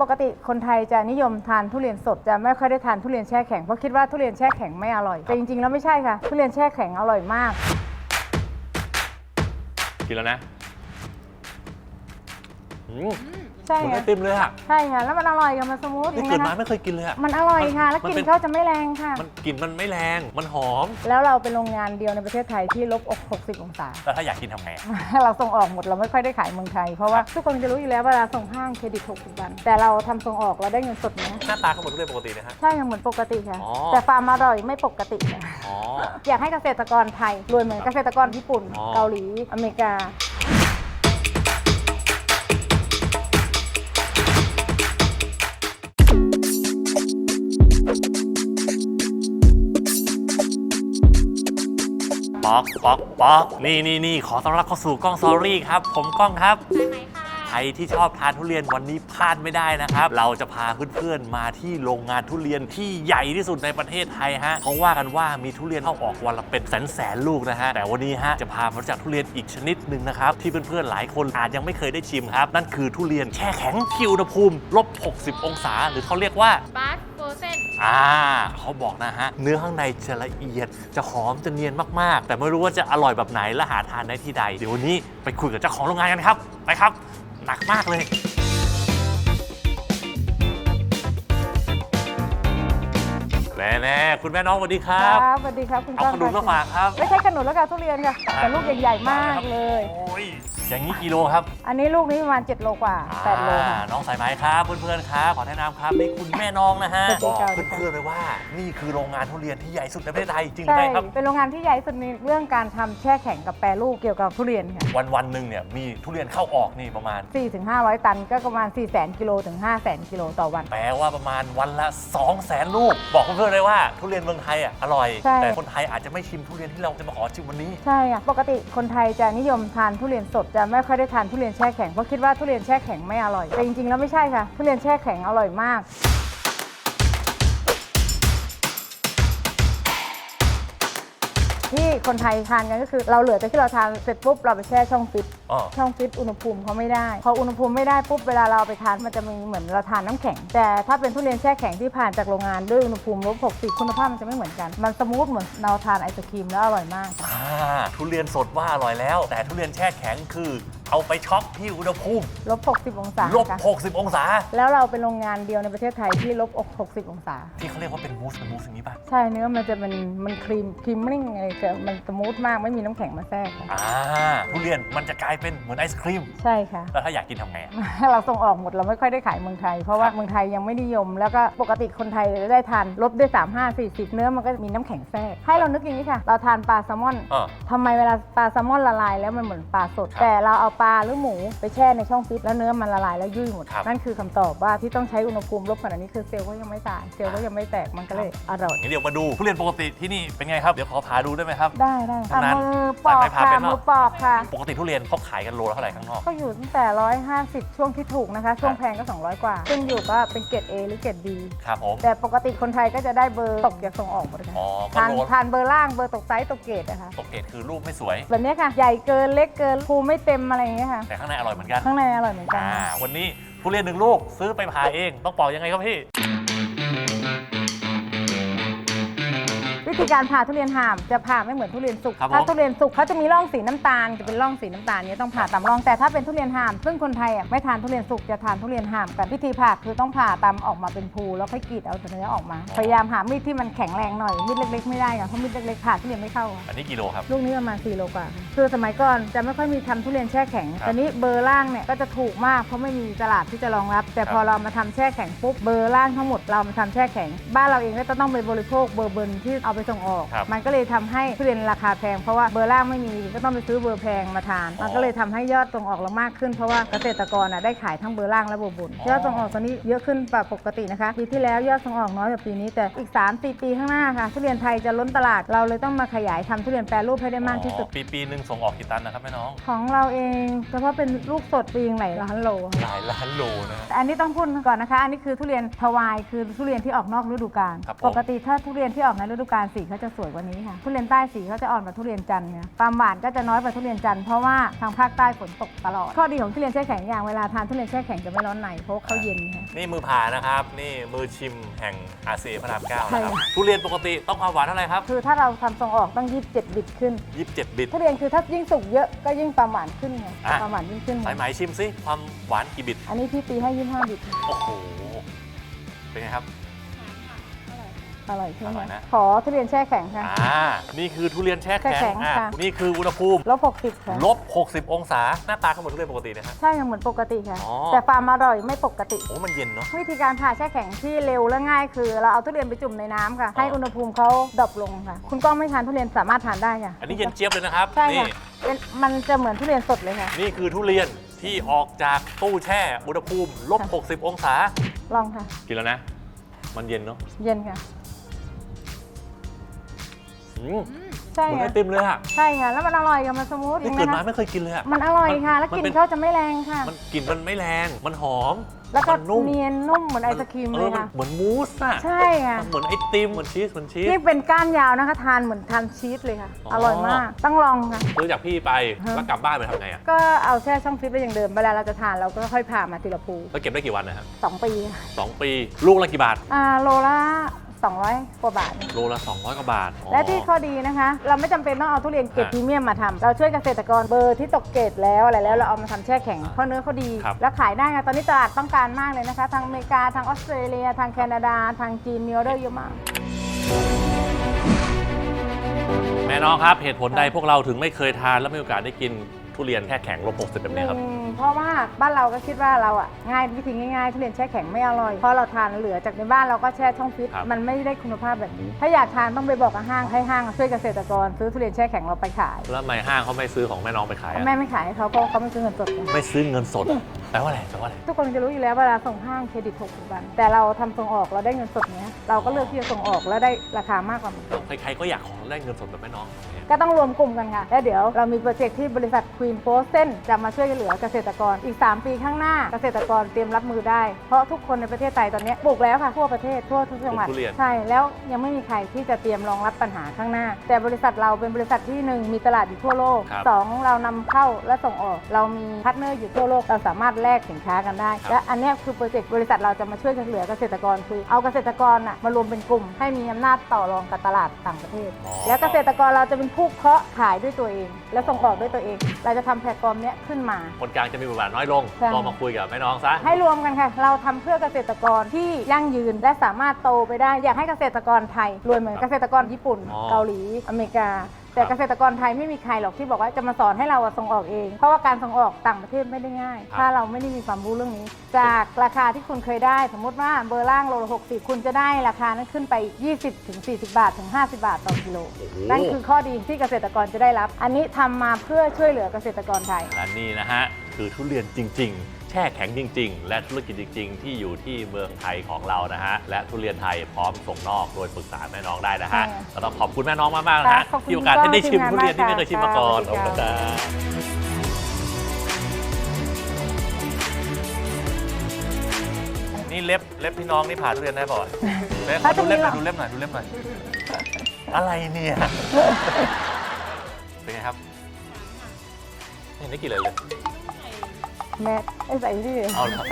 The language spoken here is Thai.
ปกติคนไทยจะนิยมทานทุเรียนสดจะไม่ค่อยได้ทานทุเรียนแช่แข็งเพราะคิดว่าทุเรียนแช่แข็งไม่อร่อยแต่จริงๆแล้วไม่ใช่ค่ะ ทุเรียนแช่แข็งอร่อยมาก กินแล้วนะอืม ใช่เหมือนไอค่ะติมเลยอะใช่ค่ะ แล้วมันอร่อยกับมันสมูทนี่จริงเกิดไหมมาคะไม่เคยกินเลยอะ มันอร่อยค่ะ แล้วมันกลิ่เป็นน เขาจะไม่แรงค่ะ มันกลิ่นมันไม่แรง มันหอม แล้วเราเป็นโรงงานเดียวในประเทศไทยที่ลบ60 องศา แล้วถ้าอยากกินทำไงอะเราส่งออกหมดเราไม่ค่อยได้ขายเมืองไทย เพราะว่าทุกคนจะรู้อยู่แล้วเวลาส่งห้างเครดิต 60 วัน แต่เราทำส่งออกเราได้เงินสดนะหน้าตาเขาเหมือนทุเรียนปกตินะฮะ ใช่ค่ะเหมือนปกติค่ะ อ๋อ แต่ความอร่อยไม่ปกติค่ะ อ๋อ อยากให้เกษตรกรไทยรวยเหมือนเกษตรกรญี่ปุ่น อ๋อ เกาหลี อเมริกา ป๊อกป๊อกป๊อกนี่นี่นี่ขอต้อนรับเข้าสู่กล้องซอรี่ครับ ผมกล้องครับใครที่ชอบทานทุเรียนวันนี้พลาดไม่ได้นะครับ เราจะพาเพื่อนๆมาที่โรงงานทุเรียนที่ใหญ่ที่สุดในประเทศไทยฮะเขาว่ากันว่ามีทุเรียนเข้าออกวันละเป็นแสนแสนๆลูกนะฮะ แต่วันนี้ฮะจะพามารู้จักทุเรียนอีกชนิดหนึ่งนะครับ ที่เพื่อนๆหลายคนอาจยังไม่เคยได้ชิมครับ นั่นคือทุเรียนแช่แข็งที่อุณหภูมิลบ 60 องศา หรือเขาเรียกว่าบาสโฟ เซนอ่าเขาบอกนะฮะ เนื้อข้างในจะละเอียดจะหอมจะเนียนมากๆ แต่ไม่รู้ว่าจะอร่อยแบบไหนและหาทานได้ที่ใด เดี๋ยววันนี้ไปคุยกับเจ้าของโรงงานกันครับ ไปครับ หนักมากเลย แน่ๆคุณแม่น้องสวัสดีคครัรับบสวัสดีครับคุณเอาก้องขนุนมาฝากครับ ไม่ใช่ขนุนแล้วค่ะทุเรียนค่ะ แต่ลูกใหญ่ๆมากเลย โอ้ย อย่างนี้กิโลครับอันนี้ลูกนี้ประมาณ7โลกว่า8โลอ่าค่ะ น้องสายไหมครับ เพื่อนๆครับขอแนะนำครับนี่คุณแม่น้องนะฮะสวัสดีบอกค่ะ เพื่อนๆเลยว่า นี่คือโรงงานทุเรียนที่ใหญ่สุดในประเทศไทยจริงหรือใช่ไม่ครับ เป็นโรงงานที่ใหญ่ที่สุดในเรื่องการทำแช่แข็งกับแปรรูปเกี่ยวกับทุเรียนค่ะวันวันๆหนึ่งเนี่ยมีทุเรียนเข้าออกนี่ประมาณ 4-500 ตันก็ประมาณ 400,000กิโลถึง500,000กิโลต่อวัน แปลว่าประมาณวันละ 2 0 0แสนลูก บอกเพื่อนๆเลยว่าทุเรียนเมืองไทยอะอร่อย ใช่ แต่คนไทยอาจจะไม่ชิมทุเรียนที่เราจะมาขอชิมวันนี้ ใช่ค่ะปกติคนไทยจะนิยมทานทุเรียนสดจะไม่ค่อยได้ทานทุเรียนแช่แข็งเพราะคิดว่าทุเรียนแช่แข็งไม่อร่อย แต่จริงๆแล้วไม่ใช่ค่ะ ทุเรียนแช่แข็งอร่อยมาก ที่คนไทยทานกันก็คือ เราเหลือแต่ที่เราทานเสร็จปุ๊บเราไปแช่ช่องฟิตอ๋อ ช่องฟิตอุณหภูมิเขาไม่ได้ พออุณหภูมิไม่ได้ปุ๊บเวลาเราเอาไปทานมันจะมีเหมือนเราทานน้ำแข็ง แต่ถ้าเป็นทุเรียนแช่แข็งที่ผ่านจากโรงงานด้วยอุณหภูมิลบ60คุณภาพมันจะไม่เหมือนกัน มันสมูทเหมือนเราทานไอศครีมแล้วอร่อยมาก อ่าทุเรียนสดว่าอร่อยแล้ว แต่ทุเรียนแช่แข็งคือ เอาไปช็อกที่อุณหภูมิลบ60 องศาลบค่ะ60 องศา แล้วเราเป็นโรงงานเดียวในประเทศไทยที่ลบ60 องศา ที่เขาเรียกว่าเป็นมูสเป็นมูสอย่างนี้ป่ะ ใช่เนื้อมันจะเป็นมันครีมครีมมิ่งอะไรแต่มันสมูทมากไม่มีน้ำแข็งมาแทรกค่ะอ่าทุเรียนมันจะกลายเป็นเหมือนไอศครีม ใช่ค่ะ แล้วถ้าอยากกินทำไงอะเราส่งออกหมดเราไม่ค่อยได้ขายเมืองไทย เพราะว่าเมืองไทยยังไม่นิยม แล้วก็ปกติคนไทยได้ทานลบด้วย 3 5 40 เนื้อมันก็มีน้ำแข็งแทรกให้เรานึกอย่างนี้ค่ะ เราทานปลาแซลมอนอ่าทำไมเวลาปลาแซลมอนละลายแล้วมันเหมือนปลาสด ครับ แต่เราเอาปลาหรือหมูไปแช่ในช่องฟิตแล้วเนื้อมันละลายแล้วยุ่ยหมด ครับ นั่นคือคำตอบว่าที่ต้องใช้อุณหภูมิลบขนาดนี้คือเซลล์ก็ยังไม่ตายเซลล์ก็ยังไม่แตกมันก็เลยอร่อย งั้นเดี๋ยวมาดูทุเรียนปกติที่นี่เป็นไงครับ เดี๋ยวขอพาดูได้ไหมครับ ได้ได้อะนั้นมือปอกไปพาค่ะไปเนอะมือปอกค่ะ ปกติทุเรียนเขาขายกันโลละเท่าไหร่ข้างนอก ก็อยู่ตั้งแต่ 150 ช่วงที่ถูกนะคะ ช่วงแพงก็ 200 กว่า ซึ่งอยู่ก็เป็นเกรด A หรือเกรด B ครับผม แต่ปกติคนไทยก็จะได้เบอร์ตกจากส่งออกหมดเลยค่ะอ๋อก็ทานโลทานเบอร์ล่างเบอร์ตกไซส์ตกเกรดนะคะ ตกเกตคือรูปไม่สวย แบบเนี้ยค่ะ ใหญ่เกินเล็กเกินภูไม่เต็มอะไรอย่างเงี้ยค่ะ แต่ข้างในอร่อยเหมือนกันข้างในอร่อยเหมือนกัน อ่าวันนี้ทุเรียนหนึ่งลูกซื้อไปผ่าเองต้องปอกยังไงครับพี่ ธีการผ่าทุเรียนห่ามจะผ่าไม่เหมือนทุเรียนสุกครับผมถ้าทุเรียนสุกเขาจะมีร่องสีน้ำตาลจะเป็นร่องสีน้ำตาลเนี้ยต้องผ่าตามร่องแต่ถ้าเป็นทุเรียนห่ามซึ่งคนไทยอะไม่ทานทุเรียนสุกจะทานทุเรียนห่ามกันวิธีผ่าคือต้องผ่าตามออกมาเป็นภูแล้วค่อยกรีดเอาเนื้อออกมา พยายามหามีดที่มันแข็งแรงหน่อยมีดเล็ก ๆ ไม่ได้ค่ะเพราะมีดเล็กๆผ่าทุเรียนไม่เข้าค่ะอันนี้กิโลครับ ลูกนี้ประมาณ4โลกว่าค่ะคือสมัยก่อนจะไม่ค่อยมีทำทุเรียนแช่แข็งครับแต่นี้เบอร์ล่างเนี่ยก็จะถูกมากเพราะไม่มีตลาดที่จะรองรับ แต่ครับพอเรามาทำแช่แข็งปุ๊บเบอร์ล่างทั้งหมดเรามาทำแช่แข็ง บ้านเราเองก็จะต้องไปบริโภคเบอร์เบิร์นที่เอาไปส่งออก ครับมันก็เลยทำให้ทุเรียนราคาแพงเพราะว่าเบอร์ล่างไม่มีก็ต้องไปซื้อเบอร์แพงมาทาน อ๋อมันก็เลยทำให้ยอดส่งออกเรามากขึ้นเพราะว่าเกษตรกรน่ะได้ขายทั้งเบอร์ล่างและเบอร์บนอ๋อ ยอดส่งออกตอนนี้เยอะขึ้นกว่าปกตินะคะปีที่แล้วยอดส่งออกน้อยกว่าปีนี้แต่อีก3 4ปีข้างหน้าค่ะทุเรียนไทยจะล้นตลาดเราเลยต้องมาขยายทำทุเรียนแปรรูปให้ได้มากที่สุด ปีปีหนึ่งส่งออกกี่ตันนะครับแม่น้อง ของเราเองเฉพาะเป็นลูกสดปีงไหลายล้านโลหลายล้านโลนะฮะ แต่อันนี้ต้องพูดก่อนนะคะ อันนี้คือทุเรียนทวายคือทุเรียนที่ออกนอกฤดูกาล ครับผม ปกติถ้าทุเรียนที่ออกในฤดูกาลสีเขาจะสวยกว่านี้ค่ะ ทุเรียนใต้สีเขาจะอ่อนกว่าทุเรียนจันทร์ค่ะความหวานก็จะน้อยกว่าทุเรียนจันทร์เพราะว่าทางภาคใต้ฝนตกตลอด ข้อดีของทุเรียนแช่แข็งอย่างเวลาทานทุเรียนแช่แข็งจะไม่ร้อนในเพราะเขาเย็นค่ะ นี่มือผ่านะครับ นี่มือชิมแห่งอาเซียพระรามเก้าใช่นะครับค่ะทุเรียนปกติต้องความหวานเท่าไหร่ครับคือถ้าเราทำส่งออกต้อง 27 บิตขึ้น 27 บิตทุเรียนคือถ้ายิ่งสุกเยอะก็ยิ่งความหวานขึ้นไงอะ ความหวานยิ่งขึ้น สายไหมชิมซิความหวานกี่บิต อันนี้พี่ตีให้25บิตโอ้โห เป็นไงครับ อร่อยใช่ไหอมร่อยนะ ขอทุเรียนแช่แข็งค่ะ อ่า นี่คือทุเรียนแช่แข็งแช่แข็งอะค่ะ นี่คืออุณหภูมิลบ60ค่ะ ลบ 60 องศา หน้าตาก็เหมือนทุเรียนปกตินะฮะ ใช่ค่ะเหมือนปกติค่ะ อ๋อ แต่ความอร่อยไม่ปกติ โอ้มันเย็นเนาะ วิธีการผ่าแช่แข็งที่เร็วและง่ายคือ เราเอาทุเรียนไปจุ่มในน้ำค่ะ ให้อุณหภูมิเขาดรอปลงค่ะ คุณก้องไม่ทานทุเรียนสามารถทานได้ค่ะอันนี้เย็นเจี๊ยบเลยนะครับ ใช่นี่ ค่ะเป็นมันจะเหมือนทุเรียนสดเลยค่ะ นี่คือทุเรียนที่ออกจากตู้แช่อุณหภูมิลบค่ะ60 องศา ลองค่ะ กินแล้วนะ มันเย็นเนาะ เย็นค่ะอืม ใช่เหมือนไอค่ะติมเลยอะใช่ค่ะ แล้วมันอร่อยกับมันสมูทจรินี่งเกิดนะมาคะไม่เคยกินเลยอะมันอร่อยค่ะ แล้วมันกลิ่เป็นนเขาจะไม่แรงค่ะ มันกลิ่นมันไม่แรง มันหอมแล้วก็มันนุ่มเนียนนุ่มเหมือนไอศครีมเอเลอยมันค่ะ เหมือนมูสอะใช่ค่ะ มันเหมือนไอติมเหมือนชีสเหมือนชีสที่เป็นก้านยาวนะคะ ทานเหมือนทานชีสเลยค่ะ อ๋ออ อร่อยมาก ต้องลองค่ะ ซื้อจากพี่ไปฮะ แล้วกลับบ้านไปทำไงอะก็เอาแช่ช่องฟิตไว้อย่างเดิม เวลาเราจะทานเราก็ค่อยผ่ามาทีละภูแล้วเก็บได้กี่วันนะครับสองปีค่ะสองปีลูกละกี่บาท อ่าโลละ 200 กว่าบาท โลละ 200 กว่าบาทอ๋อ และที่ข้อดีนะคะ เราไม่จำเป็นต้องเอาทุเรียนเกรดฮะพรีเมียมมาทำเราช่วยเกษตรกรเบอร์ที่ตกเกรดแล้วอะไรแล้วเราเอามาทำแช่แข็งเพราะเนื้อเขาดี ครับแล้วขายได้ไงตอนนี้ตลาดต้องการมากเลยนะคะ ทางอเมริกาทางออสเตรเลีย ทางแคนาดา ทางจีนมีออเดอร์เยอะมาก แม่น้องครับ เหตุผลใดพวกเราถึงไม่เคยทานและไม่มีโอกาสได้กินทุเรียนแค่แข็งลบ60แบบหนี้นึ่งครับ เพราะว่าบ้านเราก็คิดว่าเราอะง่ายวิธีง่ายๆทุเรียนแช่แข็งไม่อร่อยเพราะเราทานเหลือจากในบ้านเราก็แช่ช่องฟิตครับ มันไม่ได้คุณภาพแบบนี้ ถ้าอยากทานต้องไปบอกกับห้างให้ห้างช่วยเกษตรกร ซื้อทุเรียนแช่แข็งเราไปขายแล้วทำไมห้างเขาไม่ซื้อของแม่น้องไปขายอะแม่ไม่ขายให้เขาเพราะเขาไม่ซื้อเงินสดกันไม่ซื้อเงินสดแปลว่าอะไรแปลว่าอะไร ทุกคนจะรู้อยู่แล้วเวลาส่งห้างเครดิต60วันแต่เราทำส่งออกเราได้เงินสดเนี้ยเราก็เลือกที่จะส่งออกแล้วได้ราคามากกว่ามัน ใครๆก็อยากขอได้เงินสดแบบแม่น้อง ก็ต้องรวมกลุ่มกันค่ะ แล้วเดี๋ยวเรามีโปรเจกต์ที่บริษัท Queen p o s t จะมาช่วยเหลือเกษตรกรอีก 3 ปีข้างหน้าเกษตรกรเตรียมรับมือได้ เพราะทุกคนในประเทศไทยตอนนี้ปลูกแล้วค่ะทั่วประเทศทั่วทุกจังหวัดปลูกทุเรียน ใช่แล้วยังไม่มีใครที่จะเตรียมรองรับปัญหาข้างหน้า แต่บริษัทเราเป็นบริษัทที่หนึ่งมีตลาดอยู่ทั่วโลกครับสองเรานำเข้าและส่งออก เรามีพาร์ทเนอร์อยู่ทั่วโลกเราสามารถแลกสินค้ากันได้ ครับ และอันเนี้ยคือโปรเจกต์บริษัทเราจะมาช่วยเหลือเกษตรกรคือเอาเกษตรกรน่ะมารวมเป็นกลุ่ม ให้มีอำนาจต่อรองกับตลาดต่างประเทศ อ๋อ แล้วเกษตรกรเราจะเป็นผู้เพาะขายด้วยตัวเอง และส่งออกด้วยตัวเอง เราจะทำแพลตฟอร์มเนี้ยขึ้นมา คนกลางจะมีบทบาทน้อยลง ใช่ก็มาคุยกับแม่น้องซะ ให้รวมกันค่ะ เราทำเพื่อเกษตรกรที่ยั่งยืนและสามารถโตไปได้ อยากให้เกษตรกรไทย รวยเหมือนเกษตรกรญี่ปุ่น อ๋อ เกาหลี อเมริกา แต่ครับเกษตรกรไทยไม่มีใครหรอกที่บอกว่าจะมาสอนให้เราอะส่งออกเอง เพราะว่าการส่งออกต่างประเทศไม่ได้ง่าย ถ้าเราไม่ได้มีความรู้เรื่องนี้ จากราคาที่คุณเคยได้ สมมติว่าเบอร์ล่างโลละ60คุณจะได้ราคานั้นขึ้นไป20ถึง40 บาทถึง 50 บาทต่อกิโลโอ้โหนั่นคือข้อดีที่เกษตรกรจะได้รับ อันนี้ทำมาเพื่อช่วยเหลือเกษตรกรไทยและนี่นะฮะคือทุเรียนจริง ๆ แช่แข็งจริง ๆ และธุรกิจจริง ๆ ที่อยู่ที่เมืองไทยของเรานะฮะและทุเรียนไทยพร้อมส่งนอกโดยปรึกษาแม่น้องได้นะฮะใช่ก็ต้องขอบคุณแม่น้องมากๆนะฮะขอบคุณที่โอกาสให้ได้ชิมคุณทุก้องเรียนที่ไม่เคยชิมมาก่อนทีมงานมากค่ะขอบคุณครับนี่เล็บเล็บพี่น้องนี่ผ่าทุเรียนได้ป่ะเล็บขอดูเล็บหน่อยดูเล็บหน่อยดูเล็บหน่อยอะไรเนี่ยเป็นไงครับไม่เห็นได้กลินเลยเลย แมทไอ้ใส่ชื่เอาละ